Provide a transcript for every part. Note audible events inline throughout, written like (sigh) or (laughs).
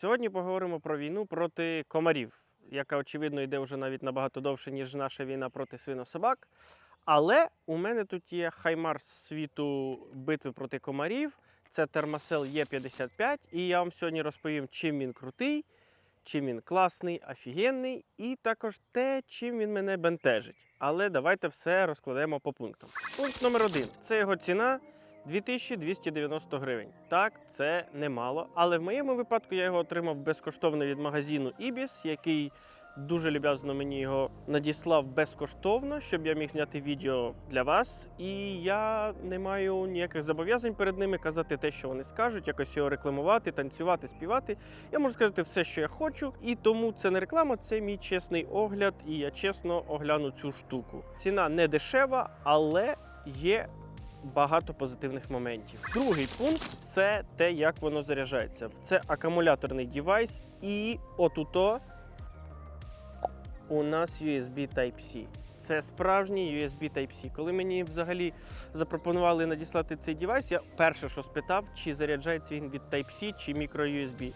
Сьогодні поговоримо про війну проти комарів, яка очевидно йде вже навіть набагато довше, ніж наша війна проти свинособак. Але у мене тут є хаймарс світу битви проти комарів. Це термосел Є55. І я вам сьогодні розповім, чим він крутий, чим він класний, офігенний, і також те, чим він мене бентежить. Але давайте все розкладемо по пунктам. Пункт номер один це його ціна. 2290 гривень. Так, це немало. Але в моєму випадку я його отримав безкоштовно від магазину Ibis, який дуже люб'язно мені його надіслав безкоштовно, щоб я міг зняти відео для вас. І я не маю ніяких зобов'язань перед ними казати те, що вони скажуть, якось його рекламувати, танцювати, співати. Я можу сказати все, що я хочу, і тому це не реклама, це мій чесний огляд, і я чесно огляну цю штуку. Ціна не дешева, але є багато позитивних моментів. Другий пункт це те, як воно заряджається. Це акумуляторний девайс, і отуто у нас USB Type-C. Це справжній USB Type-C. Коли мені взагалі запропонували надіслати цей девайс, я перше, що спитав, чи заряджається він від Type-C чи micro-USB.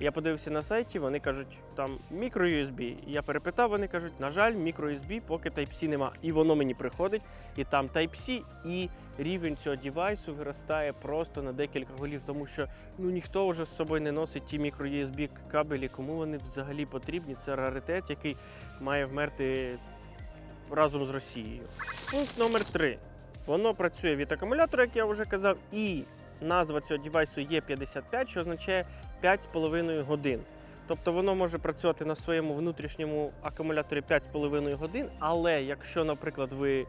Я подивився на сайті, вони кажуть, там micro-USB. Я перепитав, вони кажуть, на жаль, micro-USB поки Type-C нема. І воно мені приходить, і там Type-C, і рівень цього девайсу виростає просто на декілька голів, тому що ну ніхто вже з собою не носить ті micro-USB кабелі, кому вони взагалі потрібні. Це раритет, який має вмерти разом з Росією. Пункт номер 3. Воно працює від акумулятора, як я вже казав, і назва цього девайсу є 55, що означає 5,5 годин. Тобто воно може працювати на своєму внутрішньому акумуляторі 5,5 годин, але якщо, наприклад, ви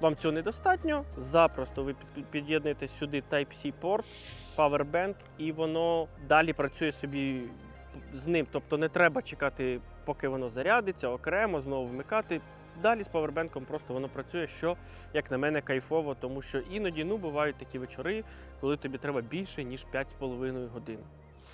вам цього недостатньо, запросто ви під- під'єднуєте сюди Type-C порт, Powerbank, і воно далі працює собі з ним. Тобто не треба чекати, поки воно зарядиться, окремо, знову вмикати. Далі з павербенком просто воно працює, що, як на мене, кайфово, тому що іноді ну, бувають такі вечори, коли тобі треба більше, ніж 5,5 годин.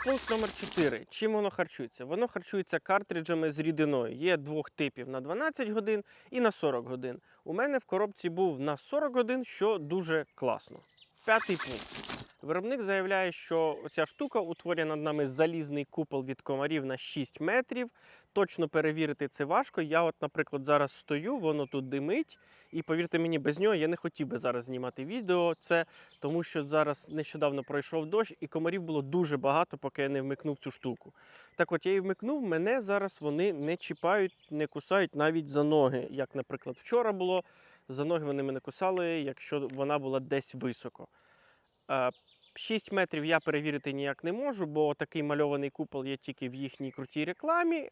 Пункт номер 4. Чим воно харчується? Воно харчується картриджами з рідиною. Є двох типів на 12 годин і на 40 годин. У мене в коробці був на 40 годин, що дуже класно. П'ятий пункт. Виробник заявляє, що ця штука утворює над нами залізний купол від комарів на 6 метрів. Точно перевірити це важко. Я, от, наприклад, зараз стою, воно тут димить, і повірте мені, без нього я не хотів би зараз знімати відео. Це тому, що зараз нещодавно пройшов дощ, і комарів було дуже багато, поки я не вмикнув цю штуку. Так от я її вмикнув, мене зараз вони не чіпають, не кусають навіть за ноги. Як, наприклад, вчора було. За ноги вони мене кусали, якщо вона була десь високо. Е, 6 метрів я перевірити ніяк не можу, бо такий мальований купол є тільки в їхній крутій рекламі.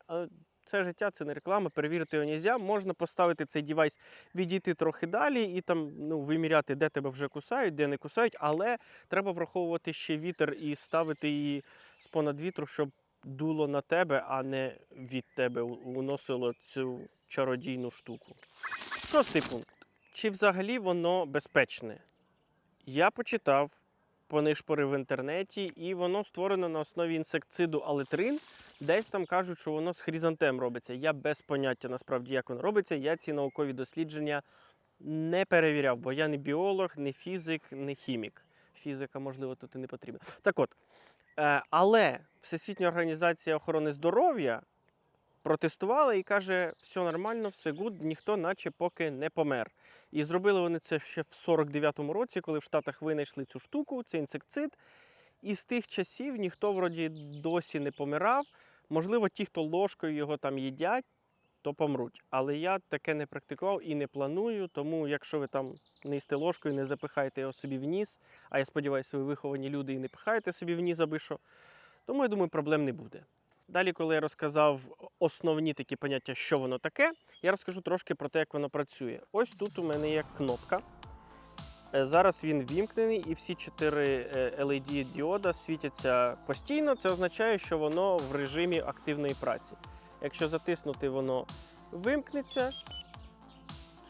Це життя, це не реклама, перевірити його нельзя. Можна поставити цей девайс, відійти трохи далі і там ну, виміряти, де тебе вже кусають, де не кусають, але треба враховувати ще вітер і ставити її з понад вітру, щоб дуло на тебе, а не від тебе уносило цю чародійну штуку. Шостий пункт. Чи взагалі воно безпечне? Я почитав, понишпорив в інтернеті, і воно створено на основі інсектициду алетрин. Десь там кажуть, що воно з хризантем робиться. Я без поняття насправді, як воно робиться. Я ці наукові дослідження не перевіряв, бо я не біолог, не фізик, не хімік. Фізика, можливо, тут і не потрібна. Так от, е, але Всесвітня організація охорони здоров'я протестувала і каже, все нормально, все гуд, ніхто наче поки не помер. І зробили вони це ще в 49-му році, коли в Штатах винайшли цю штуку, цей інсектицид. І з тих часів ніхто вроді досі не помирав. Можливо, ті, хто ложкою його там їдять, то помруть. Але я таке не практикував і не планую. Тому, якщо ви там не їсте ложкою, не запихаєте його собі в ніс, а я сподіваюся, ви виховані люди і не пихаєте собі в ніс аби що, тому я думаю, проблем не буде. Далі, коли я розказав основні такі поняття, що воно таке, я розкажу трошки про те, як воно працює. Ось тут у мене є кнопка. Е, Зараз він вімкнений, і всі чотири е, LED діода світяться постійно. Це означає, що воно в режимі активної праці. Якщо затиснути, воно вимкнеться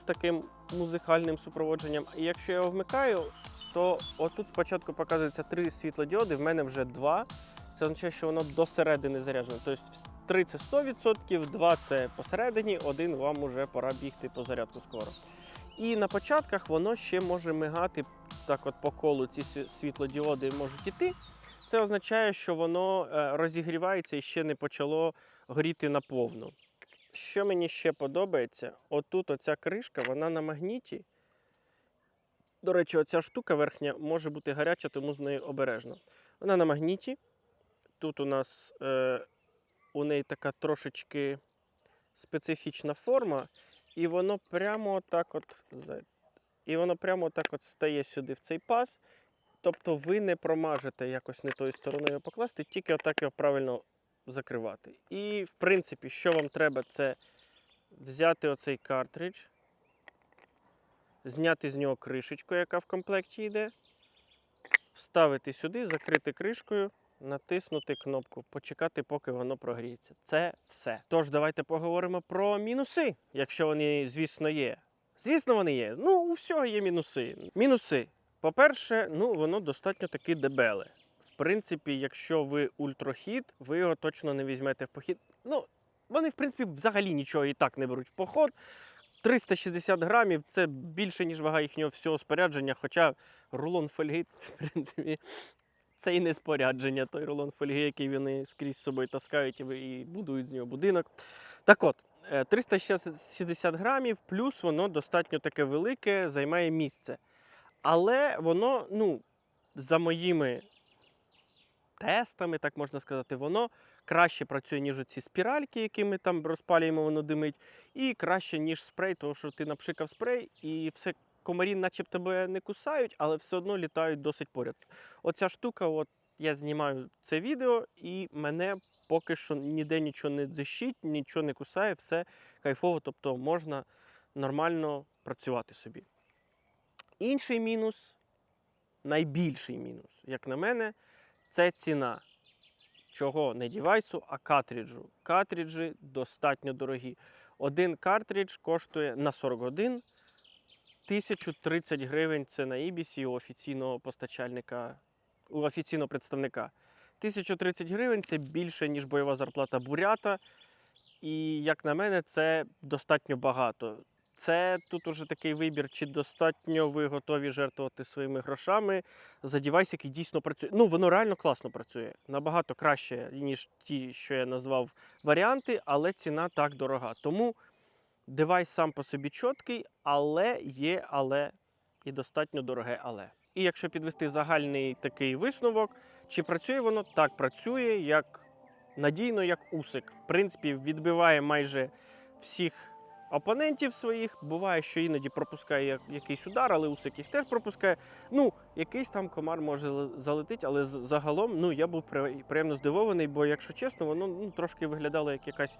з таким музикальним супроводженням. І якщо я його вмикаю, то отут спочатку показується три світлодіоди, в мене вже два. Це означає, що воно до середини заряджено. Тобто 3 це 100%, 2 це посередині, один вам уже пора бігти по зарядку скоро. І на початках воно ще може мигати так от по колу ці світлодіоди можуть іти. це означає, що воно е, розігрівається і ще не почало горіти наповну. Що мені ще подобається, отут оця кришка, вона на магніті. До речі, оця штука верхня може бути гаряча, тому з нею обережно. Вона на магніті. Тут у нас е, у неї така трошечки специфічна форма, і воно прямо так от. І воно прямо так от стає сюди в цей паз. Тобто ви не промажете якось не тою стороною покласти, тільки отак його правильно закривати. І, в принципі, що вам треба, це взяти оцей картридж, зняти з нього кришечку, яка в комплекті йде, вставити сюди, закрити кришкою, натиснути кнопку, почекати, поки воно прогріється. Це все. Тож, давайте поговоримо про мінуси, якщо вони, звісно, є. Звісно, вони є. Ну, у всього є мінуси. Мінуси. По-перше, ну, воно достатньо таки дебеле. В принципі, якщо ви ультрахід, ви його точно не візьмете в похід. Ну, вони, в принципі, взагалі нічого і так не беруть в поход. 360 грамів це більше, ніж вага їхнього всього спорядження. Хоча рулон фольги, (laughs) в принципі, це і не спорядження, той рулон фольги, який вони скрізь з собою таскають і будують з нього будинок. Так от, е, 360 грамів, плюс воно достатньо таке велике, займає місце. Але воно, ну, за моїми тестами, так можна сказати, воно краще працює, ніж ці спіральки, які ми там розпалюємо, воно димить, і краще, ніж спрей, тому що ти напшикав спрей, і все комарі, наче тебе не кусають, але все одно літають досить поряд. Оця штука, от я знімаю це відео, і мене поки що ніде нічого не дзищить, нічого не кусає, все кайфово, тобто можна нормально працювати собі. Інший мінус, найбільший мінус, як на мене, це ціна. Чого не дівайсу, а картриджу. Картриджі достатньо дорогі. Один картридж коштує на 40 годин 1030 гривень. Це на Ібісі у офіційного постачальника, у офіційного представника. 1030 гривень це більше, ніж бойова зарплата бурята. І, як на мене, це достатньо багато. Це тут уже такий вибір, чи достатньо ви готові жертвувати своїми грошами за девайс, який дійсно працює. Ну, воно реально класно працює. Набагато краще, ніж ті, що я назвав варіанти, але ціна так дорога. Тому девайс сам по собі чіткий, але є але і достатньо дороге але. І якщо підвести загальний такий висновок, чи працює воно? Так, працює як надійно, як усик. В принципі, відбиває майже всіх опонентів своїх. Буває, що іноді пропускає якийсь удар, але усик їх теж пропускає. Ну, якийсь там комар може залетіти, але загалом ну, я був при- приємно здивований, бо, якщо чесно, воно ну, трошки виглядало як якась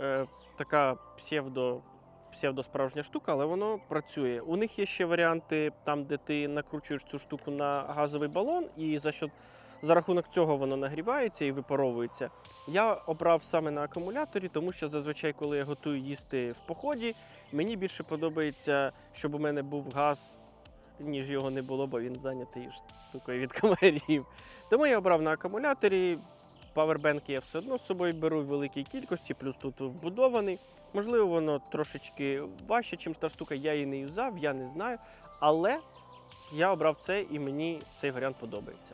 е, така псевдо. Псевдосправжня штука, але воно працює. У них є ще варіанти там, де ти накручуєш цю штуку на газовий балон, і за що за рахунок цього воно нагрівається і випаровується. Я обрав саме на акумуляторі, тому що зазвичай, коли я готую їсти в поході, мені більше подобається, щоб у мене був газ, ніж його не було, бо він зайнятий штукою від (laughs) комарів. Тому я обрав на акумуляторі. Павербенки я все одно з собою беру в великій кількості, плюс тут вбудований. Можливо, воно трошечки важче, ніж та штука, я її не юзав, я не знаю. Але я обрав це і мені цей варіант подобається.